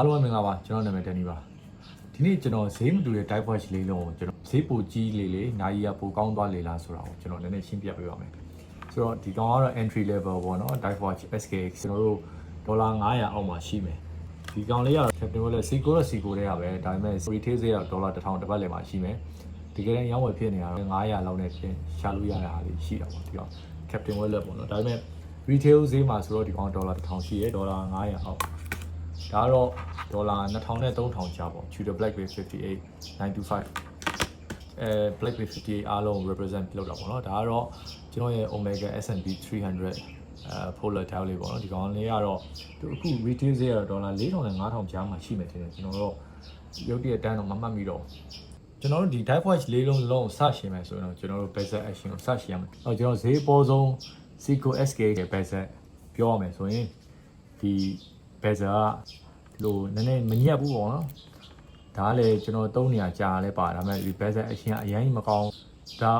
အားလုံးပဲမင်္ဂလာပါကျွန်တော်နာမည်ဒန်နီပါဒီနေ့ကျွန်တော်ဈေးမတူတဲ့ type watch လေးလုံးကိုကျွန်တော်ဈေးပိုကြီးလေးလေးနိုင်ရပိုကောင်းသွားလေလားဆိုတာကိုကျွန်တော်နည်းနည်းရှင်းပြပေးပါမယ်ဆိုတော့ဒီကောင်ကတော့ entry level ပေါ့နော် type watch SKX ကျွန်တော်တို့ဒေါ်လာ900အောက်မှာရှိမယ်ဒီကောင်လေးကတော့ Captain Wallet C9 တော့ C9 တဲ့ကပဲဒါပေမဲ့ retail ဈေးကဒေါ်လာ1000တစ်ပတ်လည်မှာရှိမယ်ဒီကနေ့ရောင်းဝယ်ဖြစ်နေတာတော့900လောက်နဲ့ပြင်ရှာလို့ရတဲ့ဟာလေးရှိတာပေါ့ဒီကောင် Captain Wallet ပေါ့နော်ဒါပေမဲ့ retail ဈေးမှာဆိုတော့ဒီကောင်ဒေါ်လာ1000ရှိရဲဒေါ်လာ900အောက် ဒါကတော့ဒေါ်လာ2000နဲ့3000ကျားပေါ့ Tudor Blackberry 58 925အဲ Blackberry 58အားလုံး represent လုပ်တာပေါ့နော်ဒါကတော့ကျွန်တော်ရဲ့ Omega S&P 300အဲ Polar Dial လေးပေါ့နော်ဒီကောင်လေးကတော့သူအခု retail ဈေးကတော့ဒေါ်လာ4000နဲ့5000ကျားမှာရှိမယ်ထင်တယ်ကျွန်တော်တို့ရုပ်တရက်တန်းတော့မမှတ်မိတော့ကျွန်တော်တို့ဒီ dive watch လေးလုံးလုံးစရှင်းမယ်ဆိုရင်တော့ကျွန်တော်တို့ bezel action ကိုစရှင်းရမယ်။အော်ကျွန်တော်ဈေးအပေါ်ဆုံး Seiko SK ရဲ့ bezel ပြောရမယ်ဆိုရင်ဒီ bezel ကလို့နည်းနည်းမညက်ဘူးပေါ့နော်ဒါကလည်းကျွန်တော်သုံးနေရကြာလဲပါဒါပေမဲ့ဒီ bezel action ကအရင်မကောင်းဒါ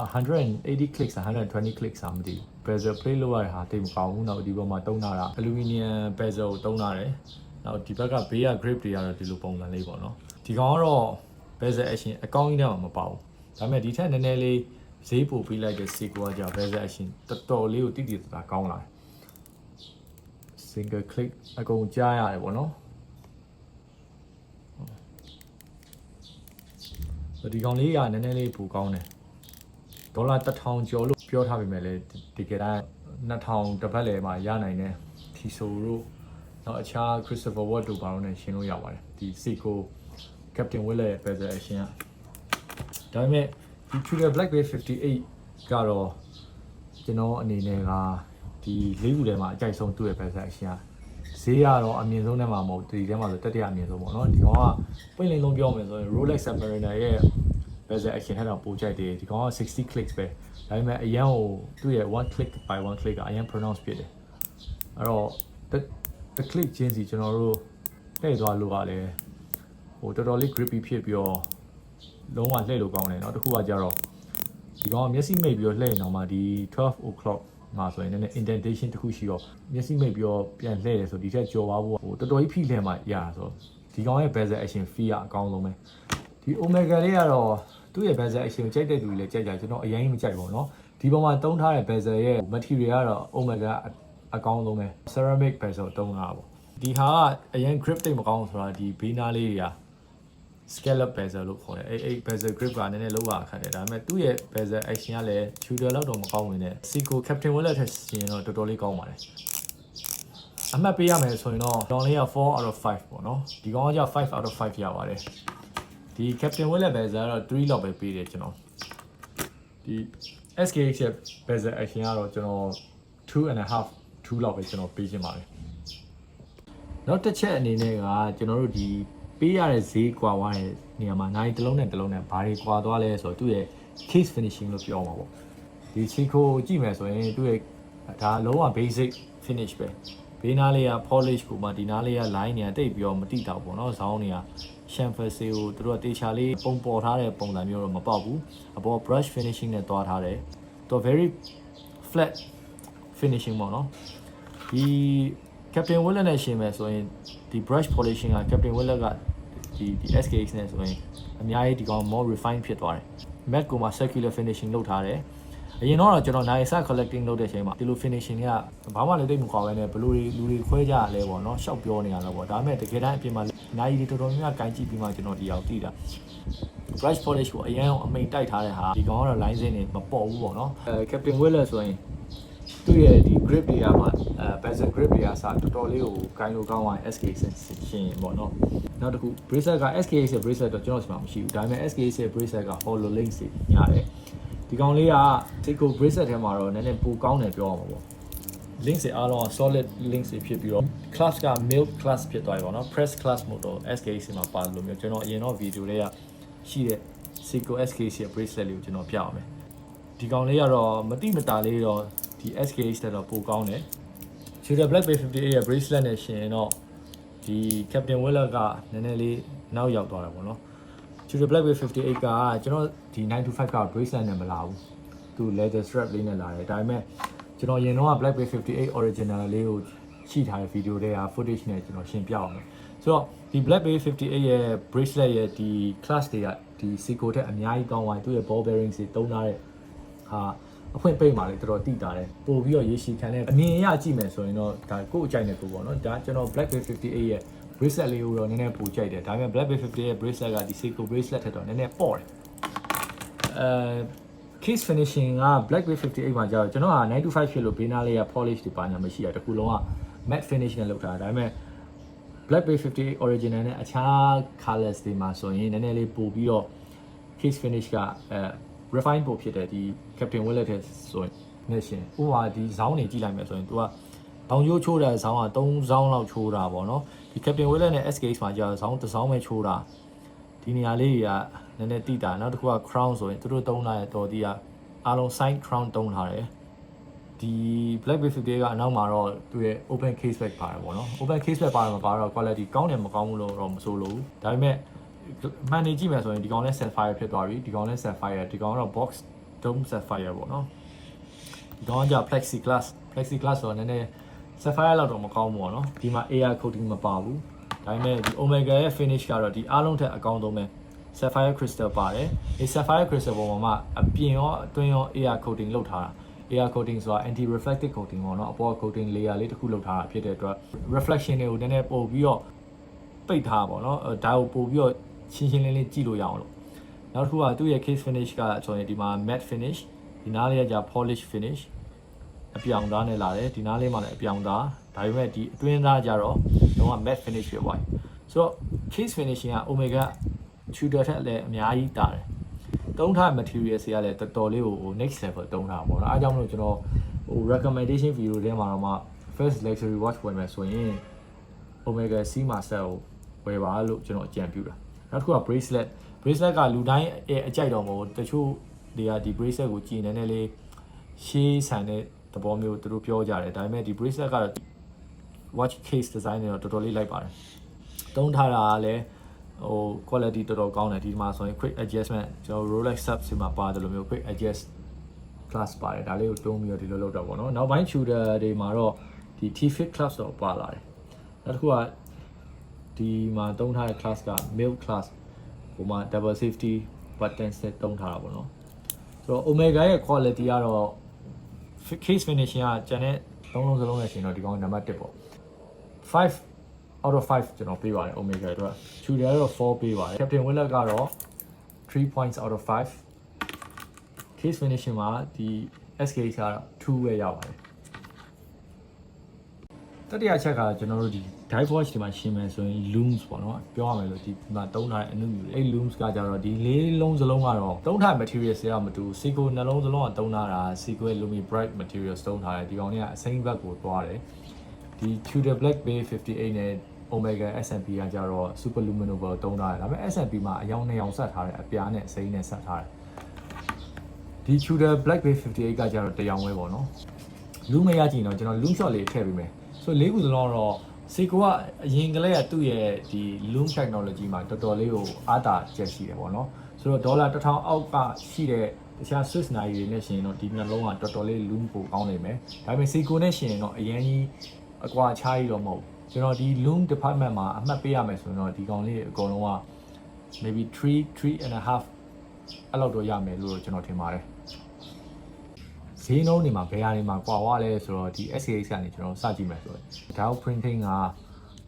180 clicks 120 clicks อ่ะမသိဘူး bezel play လုပ်ရတဲ့ဟာတိတ်မကောင်းဘူးနောက်ဒီဘက်မှာတုံးတာတာ aluminum bezel ကိုတုံးတာတယ်နောက်ဒီဘက်ကဘေးက grip တွေကတော့ဒီလိုပုံစံလေးပေါ့နော်ဒီကောင်ကတော့ bezel action အကောင်းကြီးတော့မပါဘူးဒါပေမဲ့ဒီထက်နည်းနည်းလေးဈေးပိုပေးလိုက်တဲ့ Seiko ကကြာ bezel action တော်တော်လေးကိုတိတိတသားကောင်းလာတယ် single click အကုန်ကြားရတယ်ပေါ့နော်ဒီကောင်လေးကနည်းနည်းလေးပူကောင်းတယ်ဒေါ်လာ1000ကျော်လို့ပြောထားပေမဲ့လည်းဒီကတိုင်း2000တစ်ပတ်လည်မှာရနိုင်တဲ့ထီဆိုတို့နောက်အခြား Christopher Watt တို့ဘာလို့လဲရှင်းလို့ရပါတယ်ဒီ Seiko Captain Will ရဲ့ bezel action ကဒါပေမဲ့ဒီ Tudor Blackberry 58ကတော့ကျွန်တော်အနေနဲ့က ဒီလေးခုထဲမှာအကြိုက်ဆုံးသူ့ရဲ့ bezel action ကဈေးကတော့အမြင့်ဆုံးထဲမှာမဟုတ်ဒီထဲမှာဆိုတတိယအမြင့်ဆုံးပေါ့နော်ဒီကောင်ကပိတ်လင်းလုံးပြောမယ်ဆိုရင် Rolex Submariner ရဲ့ bezel action ထက်တော့ပိုကြိုက်တယ်ဒီကောင်က60 clicks ပဲဒါပေမဲ့အရန်ကိုသူ့ရဲ့1 click by 1 click ကအရန် pronounce ဖြစ်တယ်အဲ့တော့တစ်တစ် click ချင်းစီကျွန်တော်တို့လှည့်သွားလို့ကလည်းဟိုတော်တော်လေး grippy ဖြစ်ပြီးတော့လုံးဝလှည့်လို့ကောင်းတယ်เนาะတစ်ခုကကြတော့ဒီကောင်ကမျက်စိမိတ်ပြီးတော့လှည့်ရင်တော့မှဒီ12 o'clock မှာဆိုရင်လည်း indentation တစ်ခုရှိတော့မျက်စိမိတ်ပြီးတော့ပြန်လှည့်တယ်ဆိုဒီထက်ကြော်သွားဖို့ဟိုတော်တော်ကြီးဖိလှည့်မှရတာဆိုဒီကောင်ရဲ့ bezel action fee ကအကောင်းဆုံးပဲဒီ omega လေးကတော့သူ့ရဲ့ bezel action ကိုကြိုက်တဲ့သူတွေလည်းကြိုက်ကြကျွန်တော်အရင်မကြိုက်ပါဘူးเนาะဒီပေါ်မှာတုံးထားတဲ့ bezel ရဲ့ material ကတော့ omega အကောင်းဆုံးပဲ ceramic bezel တုံးတာပေါ့ဒီဟာကအရင် grip တိတ်မကောင်းဘူးဆိုတာဒီဘေးနားလေးတွေက scallop bezel လို့ခေါ်တယ်အဲ့အဲ့ bezel grip ကနည်းနည်းလောက်ရခက်တယ်ဒါပေမဲ့သူ့ရဲ့ bezel action ကလည်း Tudor လောက်တော့မကောင်းဝင်နဲ့ Seiko Captain Wallet ထက်ရှင်တော့တော်တော်လေးကောင်းပါတယ်အမှတ်ပေးရမယ်ဆိုရင်တော့ဒေါ်လေးက4 out of 5ပေါ့နော်ဒီကောင်ကကျ5 out of 5ရပါတယ်ဒီ Captain Wallet bezel ကတော့3လောက်ပဲပေးတယ်ကျွန်တော်ဒီ SKX ရဲ့ bezel action ကတော့ကျွန်တော်2 and a half 2လောက်ပဲကျွန်တော်ပေးခြင်းပါတယ်နောက်တစ်ချက်အနေနဲ့ကကျွန်တော်တို့ဒီ ပေးရတဲ့ဈေးကွာသွားတဲ့နေရာမှာနိုင်တစ်လုံးနဲ့တစ်လုံးနဲ့ဘာတွေကွာသွားလဲဆိုတော့သူ့ရဲ့ case finishing လို့ပြောမှာပေါ့ဒီ Chico ကြည့်မယ်ဆိုရင်သူ့ရဲ့ဒါလုံးဝ basic finish ပဲဘေးနားလေးက polish ကိုမှဒီနားလေးက line တွေကတိတ်ပြီးတော့မတိတော့ဘူးเนาะဇောင်းတွေက chamfer ဆေးကိုသူတို့ကတေချာလေးပုံပေါ်ထားတဲ့ပုံစံမျိုးတော့မပေါက်ဘူးအပေါ် brush finishing နဲ့တွားထားတယ်သူ very flat finishing ပေါ့เนาะဒီ Captain Wallet နဲ့ရှင်မယ်ဆိုရင်ဒီ brush polishing က Captain Wallet က ဒီဒီ SKX နဲ့ဆိုရင်အများကြီးဒီကောင် more refine ဖြစ်သွားတယ် matte ကိုမှ circular finishing လုပ်ထားတယ်အရင်တော့ကျွန်တော် Naisa collecting လုပ်တဲ့အချိန်မှာဒီလို finishing ကဘာမှလည်းတိတ်မကွာပဲနဲ့ဘလူတွေလူတွေခွဲကြရလဲပေါ့နော်ရှောက်ပြောနေရတော့ပေါ့ဒါပေမဲ့တကယ်တမ်းအပြင်မှာနိုင်ရီတော်တော်များများဂိုင်းကြည့်ပြီးမှကျွန်တော်ဒီအောင်သိတာ brush polish ကိုအရင်အမိန်တိုက်ထားတဲ့ဟာဒီကောင်ကတော့ line စင်းတွေမပေါ်ဘူးပေါ့နော်အဲ Captain Wheeler ဆိုရင် သူ့ရဲ့ဒီ grip တွေကမှအဲ bezel grip တွေကစတော်တော်လေးကိုဂိုင်းလိုကောင်းသွား SK ရှင်ပေါ့နော်နောက်တစ်ခု bracelet က SK ရဲ့ bracelet တော့ကျွန်တော်စီမှာမရှိဘူးဒါပေမဲ့ SK ရဲ့ bracelet က hollow link စီညာတယ်ဒီကောင်လေးက Seiko bracelet ထဲမှာတော့နည်းနည်းပိုကောင်းတယ်ပြောရမှာပေါ့ links တွေအားလုံးက solid links တွေဖြစ်ပြီးတော့ class က milk class ဖြစ်သွားပြီပေါ့နော် press class မို့တော့ SKC မှာပါလို့မျိုးကျွန်တော်အရင်တော့ video တွေကရှိတဲ့ Seiko SKC ရဲ့ bracelet လေးကိုကျွန်တော်ပြအောင်မယ်ဒီကောင်လေးကတော့မတိမတာလေးတော့ ဒီ SKH တက်တော့ပိုကောင်းတယ် Tudor Black Bay 58ရဲ့ bracelet နဲ့ရှင်ရင်တော့ဒီ Captain Wheeler ကနည်းနည်းလေးနောက်ရောက်သွားတယ်ပေါ့နော် Tudor Black Bay 58ကကျွန်တော်ဒီ925က bracelet နဲ့မလာဘူးသူ leather strap လေးနဲ့လာတယ်ဒါပေမဲ့ကျွန်တော်ရင်တော့ Black Bay 58 original လေးကိုရှိထားတဲ့ video တွေက footage နဲ့ကျွန်တော်ရှင်းပြအောင်မယ်ဆိုတော့ဒီ Black Bay 58ရဲ့ bracelet ရဲ့ဒီ class တွေကဒီ Seiko ထက်အများကြီးကောင်းသွားတယ်သူရဲ့ ball bearings တွေတုံးထားတဲ့ဟာ အဖွင့်ပိတ်มาလေတော်တော်တိတာတယ်ပို့ပြီးတော့ရေရှည်ခံတဲ့အမြင်အရကြည့်မယ်ဆိုရင်တော့ဒါကိုယ့်အကြိုက်နဲ့ကိုယ်ပေါ့နော်ဒါကျွန်တော် Black Bay 58ရဲ့ bracelet လေးကိုတော့နည်းနည်းပိုကြိုက်တယ်ဒါပေမဲ့ Black Bay 58ရဲ့ bracelet ကဒီ Seiko bracelet ထက်တော့နည်းနည်းပေါ့တယ်အဲ case finishing က black bay 58မှာကြာတော့ကျွန်တော်က9 to 5ဖြစ်လို့ဘေးနားလေးက polish တွေပါညာမရှိရတခုလုံးက matte finish နဲ့လုပ်ထားတာဒါပေမဲ့ black bay 58 original နဲ့အခြား colors တွေမှာဆိုရင်နည်းနည်းလေးပို့ပြီးတော့ case finish ကအဲ refine ပို့ဖြစ်တယ်ဒီ captain wallet တဲ့ဆိုရင်နဲ့ရှင်ဥပမာဒီဇောင်းတွေကြည့်လိုက်မယ်ဆိုရင် तू ကဘောင်ကျိုးချိုးတဲ့ဇောင်းက3ဇောင်းလောက်ချိုးတာပေါ့နော်ဒီ captain wallet နဲ့ SK မှာကြာဇောင်းတစ်ဇောင်းပဲချိုးတာဒီနေရာလေးတွေကနည်းနည်းတိတာနောက်တစ်ခုက crown ဆိုရင်သူတို့တုံးလာတဲ့တော်ဒီကအားလုံး side crown တုံးထားတယ်ဒီ black bay 50ကအနောက်မှာတော့သူရဲ့ open case back ပါတယ်ပေါ့နော် open case back ပါတယ်မှာပါတော့ quality ကောင်းတယ်မကောင်းဘူးလို့တော့မဆိုလို့ဒါပေမဲ့ မှန်နေကြည့်မယ်ဆိုရင်ဒီကောင်လည်း sapphire ဖြစ်သွားပြီဒီကောင်လည်း sapphire ဒီကောင်ကတော့ box dome sapphire ပေါ့နော်ဒီကောင်ကじゃ plexi glass plexi glass ဆိုတော့နည်းနည်း sapphire လောက်တော့မကောင်းဘူးပေါ့နော်ဒီမှာ air coating မပါဘူးဒါပေမဲ့ဒီ omega ရဲ့ finish ကတော့ဒီအားလုံးထက်အကောင်းဆုံးပဲ sapphire crystal ပါတယ်ဒီ sapphire crystal ပေါ်မှာမှအပြင်ရောအတွင်းရော air coating လုပ်ထားတာ air coating ဆိုတာ anti reflective coating ပေါ့နော်အပေါ် coating layer လေးတစ်ခုလုပ်ထားတာဖြစ်တဲ့အတွက် reflection တွေကိုနည်းနည်းပို့ပြီးတော့ပိတ်ထားပါပေါ့နော်အဲဒါကိုပို့ပြီးတော့ ရှင်းရှင်းလင်းလင်းကြည့်လို့ရအောင်လို့နောက်တစ်ခုကသူ့ရဲ့ case finish ကဆိုရင်ဒီမှာ matte finish ဒီနားလေးကじゃ polish finish အပြောင်သားနဲ့လာတယ်ဒီနားလေးမှာလည်းအပြောင်သားဒါပေမဲ့ဒီအတွင်းသားကြတော့တော့ matte finish ဖြစ်သွားပြီဆိုတော့ case finishing က omega tutor ထက်လည်းအများကြီးတာတယ်တုံးထား material တွေကလည်းတော်တော်လေးကို next level တုံးထားပါတော့အဲအကြောင်းမလို့ကျွန်တော်ဟို recommendation video ထဲမှာတော့မှ first luxury watch ဝယ်မယ်ဆိုရင် omega c master ကိုဝယ်ပါလို့ကျွန်တော်အကြံပြုတာ နောက်တစ်ခုက bracelet bracelet ကလူတိုင်းရဲ့အကြိုက်တော်မဟုတ်တချို့တွေကဒီ bracelet ကိုကြည်နေနေလေးရှေးဆန်တဲ့သဘောမျိုးသူတို့ပြောကြတယ်ဒါပေမဲ့ဒီ bracelet ကတော့ watch case design တွေတော့တော်တော်လေးလိုက်ပါတယ်တုံးထားတာကလည်းဟို quality တော်တော်ကောင်းတယ်ဒီမှာဆိုရင် quick adjustment ကျွန်တော် Rolex sub စီမှာပါတယ်လို့မျိုး quick adjust class ပါတယ်ဒါလေးကိုတွန်းပြီးတော့ဒီလိုလုပ်တော့ပေါ့နော်နောက်ပိုင်း shooter တွေမှာတော့ဒီ T-Fit class တော့ပါလာတယ်နောက်တစ်ခုက ဒီမှာတုံးထားတဲ့ class က milk class ဟိုမှာ double safety button set တုံးထားတာပေါ့နော်ဆိုတော့ Omega ရဲ့ quality ကတော့ case finishing ကကျန်တဲ့သုံးလုံးစလုံးနဲ့ရှင်တော့ဒီကောင်နံပါတ်1ပေါ့5 out of 5ကျွန်တော်ပေးပါတယ် Omega အတွက် Shooter ကတော့4ပေးပါတယ် Captain Willock ကတော့3 points out of 5 case finishing မှာဒီ SK ကတော့2ပဲရပါတယ် တတိယချက်ကကျွန်တော်တို့ဒီ dive watch ဒီမှာရှင်းမယ်ဆိုရင် looms ပေါ့နော်ပြောရမယ်လို့ဒီမှာတုံးထားတဲ့အနုမြူအဲ့ looms ကကြတော့ဒီလေးလုံးစလုံးကတော့တုံးထား material တွေကမတူ Seiko နှလုံးစလုံးကတုံးထားတာ Seiko Lumi Bright materials တုံးထားတယ်ဒီကောင်လေးကအစိမ့်ဘက်ကိုသွားတယ်ဒီ Tudor Black Bay 58နဲ့ Omega S&P ကကြတော့ Super Luminova တုံးထားတယ်ဒါပေမဲ့ S&P မှာအယောင်နှစ်ယောင်ဆက်ထားတယ်အပြားနဲ့အစိမ်းနဲ့ဆက်ထားတယ်ဒီ Tudor Black Bay 58ကကြတော့တရောင်ပဲပေါ့နော်လူမရကြည့်တော့ကျွန်တော် loom shot လေးထည့်ပေးမယ် ဆိုလေးခုစလုံးတော့ Seiko ကအရင်ကလေးကသူ့ရဲ့ဒီ loom technology မှာတော်တော်လေးကိုအားတာချက်ရှိတယ်ပေါ့နော်ဆိုတော့ဒေါ်လာ1000အောက်ကရှိတဲ့တခြား Swiss နိုင်တွေနဲ့ရှင်ရင်တော့ဒီနှလုံးကတော်တော်လေး loom ပိုကောင်းနိုင်မယ်ဒါပေမဲ့ Seiko နဲ့ရှင်ရင်တော့အရင်ကြီးအကွာခြားကြီးတော့မဟုတ်ကျွန်တော်ဒီ loom department မှာအမှတ်ပေးရမယ်ဆိုရင်တော့ဒီကောင်လေးအကုန်လုံးက maybe 3 3 and a half အဲ့လောက်တော့ရမယ်လို့ကျွန်တော်ထင်ပါတယ် ဈေးနှုန်းတွေမှာဘယ်ဟာတွေမှာကွာဝလဲဆိုတော့ဒီ SKX ကနေကျွန်တော်စကြည့်မယ်ဆိုတော့ dial printing က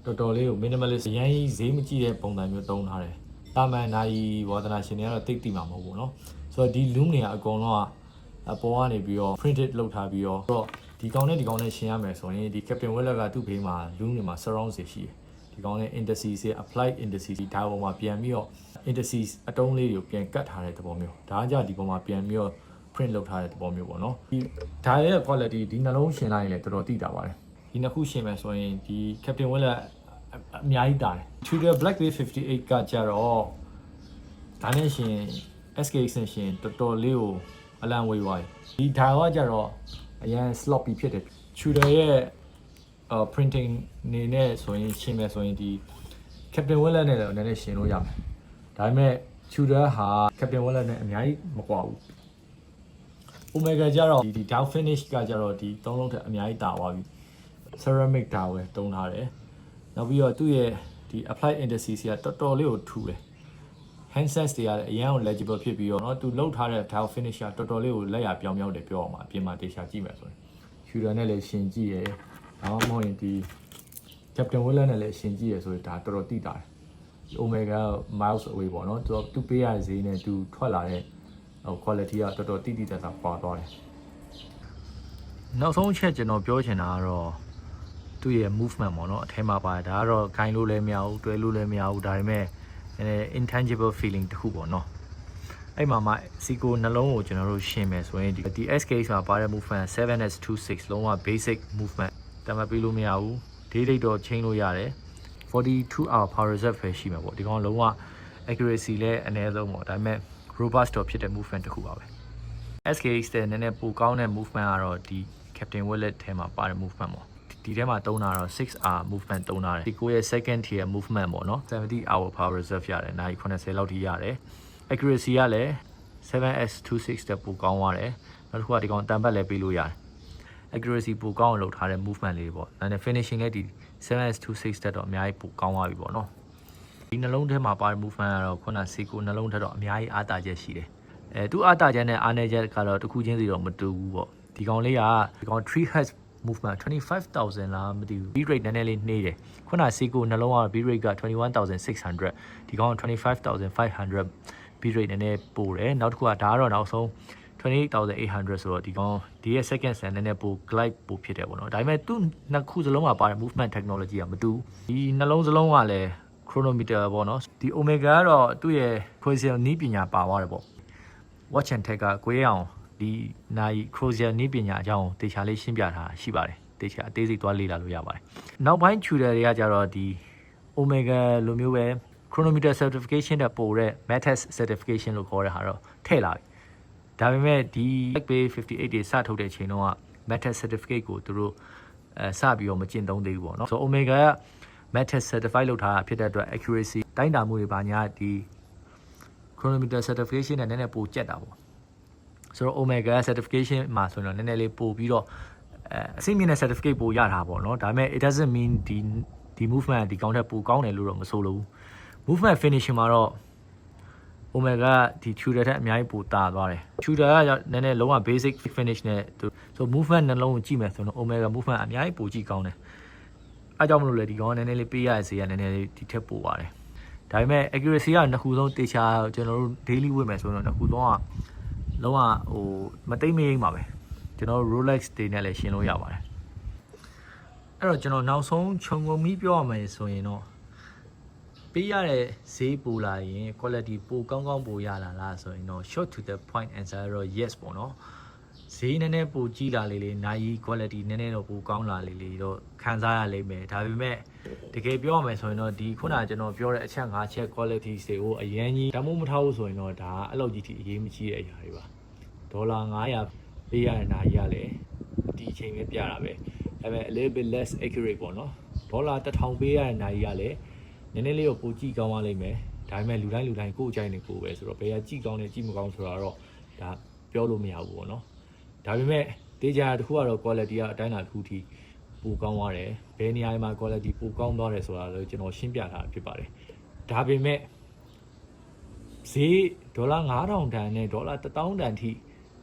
တော်တော်လေးကို minimalist အရင်ကြီးဈေးမကြည့်တဲ့ပုံစံမျိုးသုံးထားတယ်။တာမန်နိုင်ဝါသနာရှင်တွေကတော့တိတ်တိမှာမဟုတ်ဘူးเนาะဆိုတော့ဒီ loom တွေကအကုန်လုံးကအပေါ်ကနေပြီးတော့ printed လုပ်ထားပြီးတော့တော့ဒီကောင်နဲ့ဒီကောင်နဲ့ရှင်းရမယ်ဆိုရင်ဒီ Captain Weller ကသူ့ဘေးမှာ loom တွေမှာ surround စီရှိတယ်။ဒီကောင်နဲ့ indices ရဲ့ applied indices ဒီဒါပေါ်မှာပြန်ပြီးတော့ indices အတုံးလေးတွေကိုပြန်ကတ်ထားတဲ့သဘောမျိုး။ဒါကကြဒီပေါ်မှာပြန်ပြီးတော့ print လုပ်ထားတဲ့သဘောမျိုးပေါ့နော်ဒီဒါရဲ့ quality ဒီနှလုံးရှင်းလိုက်ရင်လည်းတော်တော်တိတာပါတယ်ဒီနှစ်ခုရှင်းမယ်ဆိုရင်ဒီ Captain Weller အများကြီးတာတယ် Tudor Black Bay 58ကကြတော့ဒါနဲ့ရှင် SK extension တော်တော်လေးကိုအလံဝေးသွားပြီဒီဒါကကြတော့အရင် sloppy ဖြစ်တယ် Tudor ရဲ့ uh, printing နေနဲ့ဆိုရင်ရှင်းမယ်ဆိုရင်ဒီ Captain Weller နဲ့လည်းနည်းနည်းရှင်းလို့ရမယ်ဒါပေမဲ့ Tudor ဟာ Captain Weller နဲ့အများကြီးမကွာဘူး Omega ကြတော့ဒီ down finish ကကြတော့ဒီသုံးလုံးထက်အများကြီးတာသွားပြီ ceramic တာဝယ်တုံးထားတယ်နောက်ပြီးတော့သူ့ရဲ့ဒီ applied indices ကတော်တော်လေးကိုထူတယ် handsets တွေကလည်းအရန်ကို legible ဖြစ်ပြီးတော့เนาะသူလှုပ်ထားတဲ့ dial finish ကတော်တော်လေးကိုလက်ရပြောင်းပြောင်းတယ်ပြောအောင်ပါအပြင်မှာတေချာကြည့်မယ်ဆိုရင် shooter နဲ့လည်းရှင်ကြည့်ရယ်ဒါမှမဟုတ်ရင်ဒီ Captain Willer နဲ့လည်းရှင်ကြည့်ရယ်ဆိုရင်ဒါတော်တော်တိတာတယ်ဒီ Omega miles away ပေါ့เนาะသူသူပေးရတဲ့ဈေးနဲ့သူထွက်လာတဲ့ ဟို quality ကတော်တော်တိတိတတ်တာပွာသွားတယ်နောက်ဆုံးချက်ကျွန်တော်ပြောချင်တာကတော့သူ့ရဲ့ movement ပေါ့နော်အထဲမှာပါတယ်ဒါကတော့ခိုင်းလို့လည်းမရဘူးတွဲလို့လည်းမရဘူးဒါပေမဲ့အဲ intangible feeling တခုပေါ့နော်အဲ့မှာမှ SQL နှလုံးကိုကျွန်တော်တို့ရှင်းမယ်ဆိုရင်ဒီ SK ဆိုတာပါတဲ့ movement 7S26 လုံးဝ basic movement တမပေးလို့မရဘူး day rate တော့ချိန်လို့ရတယ်42 hour power reserve ပဲရှိမှာပေါ့ဒီကောင်လုံးဝ accuracy လည်းအနည်းဆုံးပေါ့ဒါပေမဲ့ robust တော့ဖြစ်တဲ့ movement တစ်ခုပါပဲ SKX တဲ့နည်းနည်းပိုကောင်းတဲ့ movement ကတော့ဒီ Captain Wallet ထဲမှာပါတဲ့ movement ပေါ့ဒီထဲမှာသုံးတာတော့ 6R movement သုံးတာတယ်ဒီကိုရဲ့ second tier movement ပေါ့နော်70 hour power reserve ရတယ်နိုင်80လောက်ထိရတယ် accuracy ကလည်း 7S26 တက်ပိုကောင်းသွားတယ်နောက်တစ်ခုကဒီကောင်တန်ပတ်လည်းပေးလို့ရတယ် accuracy ပိုကောင်းအောင်လုပ်ထားတဲ့ movement လေးပေါ့ဒါနဲ့ finishing လည်းဒီ 7S26 တက်တော့အများကြီးပိုကောင်းသွားပြီပေါ့နော် ဒီနှလုံးထဲမှာပါတဲ့ movement ကတော့ခုနစီကိုနှလုံးထက်တော့အများကြီးအားတာချက်ရှိတယ်အဲသူအားတာချက်နဲ့အားနည်းချက်ကတော့တစ်ခုချင်းစီတော့မတူဘူးပေါ့ဒီကောင်လေးကဒီကောင်3 hertz movement 25000လားမသိဘူး beat rate နည်းနည်းလေးနှေးတယ်ခုနစီကိုနှလုံးကတော့ beat rate က21600ဒီကောင်25500 beat rate နည်းနည်းပိုတယ်နောက်တစ်ခုကဒါကတော့နောက်ဆုံး28800ဆိုတော့ဒီကောင်ဒီရဲ့ second stand နည်းနည်းပို glide ပိုဖြစ်တယ်ပေါ့နော်ဒါပေမဲ့သူ့နှစ်ခုစလုံးကပါတဲ့ movement technology ကမတူဒီနှလုံးစလုံးကလည်း chronometer ပေါ့နော်ဒီ omega ကတော့သူ့ရဲ့ crucial နီးပညာပါသွားတယ်ပေါ့ watch and tech ကကိုရအောင်ဒီနိုင် crucial နီးပညာအကြောင်းတေချာလေးရှင်းပြထားရှိပါတယ်တေချာအသေးစိတ်သွားလေ့လာလို့ရပါတယ်နောက်ပိုင်း tutor တွေကကြတော့ဒီ omega လိုမျိုးပဲ chronometer certification တဲ့ပို့တဲ့ maths certification လို့ခေါ်တဲ့ဟာတော့ထည့်လာပြီဒါပေမဲ့ဒီ Blackbay 58တွေစထုတ်တဲ့အချိန်တုန်းက maths certificate ကိုသူတို့အဲစပြီးတော့မကျင့်သုံးသေးဘူးပေါ့နော်ဆိုတော့ omega က maths certified လုပ်ထားတာဖြစ်တဲ့အတွက် accuracy တိုင်းတာမှုတွေပါညာဒီ chronometer certification နဲ့နည်းနည်းပိုကျက်တာပေါ့ဆိုတော့ omega certification မှာဆိုတော့နည်းနည်းလေးပို့ပြီးတော့အဲအစိမ့်မြင့်တဲ့ certificate ပို့ရတာပေါ့နော်ဒါပေမဲ့ it doesn't mean ဒီဒီ movement ဒီကောင်းတဲ့ပိုကောင်းတယ်လို့တော့မဆိုလို့ဘူး movement finishing မှာတော့ omega ဒီ tutor ထက်အများကြီးပိုတာသွားတယ် tutor ကနည်းနည်းလုံးဝ basic finish နဲ့သူဆို movement နှလုံးကိုကြည့်မယ်ဆိုတော့ omega movement အများကြီးပိုကြည့်ကောင်းတယ် အဲကြောင့်မလို့လေဒီကောင်ကနည်းနည်းလေးပေးရတဲ့ဈေးကနည်းနည်းလေးဒီထက်ပိုပါတယ်ဒါပေမဲ့ accuracy ကနှစ်ခုဆုံးတေချာကျွန်တော်တို့ daily ဝတ်မယ်ဆိုတော့နှစ်ခုဆုံးကလုံးဝဟိုမသိမ့်မရိမ့်ပါပဲကျွန်တော်တို့ Rolex တွေနဲ့လည်းရှင်းလို့ရပါတယ်အဲ့တော့ကျွန်တော်နောက်ဆုံးခြုံငုံပြီးပြောရမယ်ဆိုရင်တော့ပေးရတဲ့ဈေးပိုလာရင် quality ပိုကောင်းကောင်းပိုရလာလားဆိုရင်တော့ short to the point answer တော့ yes ပေါ့နော် ဈေးနည်းနည်းပိုကြီးလာလေလေနိုင် quality နည်းနည်းတော့ပိုကောင်းလာလေလေတော့ခံစားရလိမ့်မယ်ဒါပေမဲ့တကယ်ပြောရမယ်ဆိုရင်တော့ဒီခုနကကျွန်တော်ပြောတဲ့အချက်၅ချက် quality တွေကိုအရင်ကြီးတမိုးမထားဘူးဆိုရင်တော့ဒါအဲ့လောက်ကြီးထိအရေးမကြီးတဲ့အရာတွေပါဒေါ်လာ900ပေးရတဲ့နိုင်ရလဲဒီအချိန်ပဲပြတာပဲဒါပေမဲ့ a little bit less accurate ပေါ့နော်ဒေါ်လာ1000ပေးရတဲ့နိုင်ရလဲနည်းနည်းလေးတော့ပိုကြည့်ကောင်းပါလိမ့်မယ်ဒါပေမဲ့လူတိုင်းလူတိုင်းကိုယ်အကြိုက်နေကိုယ်ပဲဆိုတော့ဘယ်ကကြည့်ကောင်းလဲကြည့်မကောင်းဆိုတာတော့ဒါပြောလို့မရဘူးပေါ့နော် ဒါပေမဲ့တေးကြတစ်ခုကတော့ quality ကအတိုင်းအတာတစ်ခုထိပိုကောင်းသွားတယ်ဘယ်နေရာမှာ quality ပိုကောင်းသွားတယ်ဆိုတာလည်းကျွန်တော်ရှင်းပြထားတာဖြစ်ပါတယ်ဒါပေမဲ့ဈေးဒေါ်လာ9000တန်နဲ့ဒေါ်လာ1000တန်ထိ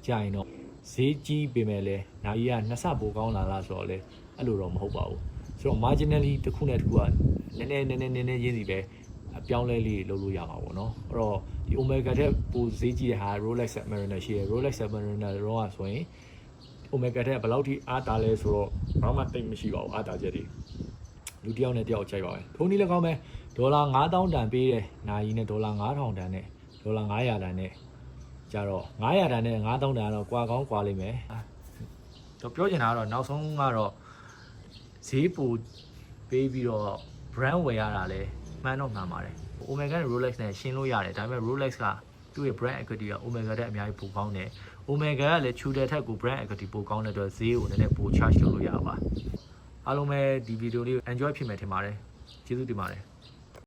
ကြာရင်တော့ဈေးကြီးပေမဲ့လည်းနိုင်ကြီးကနှစ်ဆပိုကောင်းလာလားဆိုတော့လေအဲ့လိုတော့မဟုတ်ပါဘူးဆိုတော့ marginally တစ်ခုနဲ့တစ်ခုကနည်းနည်းနည်းနည်းနည်းနည်းရင်းစီပဲ အပြောင်းလဲလေးလုပ်လို့ရမှာပေါ့နော်အဲ့တော့ဒီ Omega တဲ့ပိုဈေးကြီးတဲ့ဟာ Rolex Submariner ရှိတယ် Rolex Submariner တော့ဆိုရင် Omega တဲ့ဘယ်လောက်ထိအားတာလဲဆိုတော့ဘာမှတိတ်မရှိပါဘူးအားတာချက်တွေလူတစ်ယောက်နဲ့တစ်ယောက်ချိန်ပါပဲထုံးနည်းလည်းကောင်းပဲဒေါ်လာ9000တန်ပေးတယ်နိုင်နဲ့ဒေါ်လာ9000တန်နဲ့ဒေါ်လာ900တန်နဲ့ကြတော့900တန်နဲ့9000တန်ကတော့ကွာကောင်းကွာလိမ့်မယ်တော့ပြောချင်တာကတော့နောက်ဆုံးကတော့ဈေးပိုပေးပြီးတော့ brand ဝယ်ရတာလဲ မှန်းတော့မှန်ပါတယ် Omega နဲ့ Rolex နဲ့ရှင်းလို့ရတယ်ဒါပေမဲ့ Rolex ကသူ့ရဲ့ brand equity က Omega တဲ့အများကြီးပိုကောင်းတယ် Omega ကလည်း Tudor ထက်ကို brand equity ပိုကောင်းတဲ့အတွက်ဈေးကိုနည်းနည်းပို charge လုပ်လို့ရပါအားလုံးပဲဒီဗီဒီယိုလေးကို enjoy ဖြစ်မယ်ထင်ပါတယ်ကျေးဇူးတင်ပါတယ်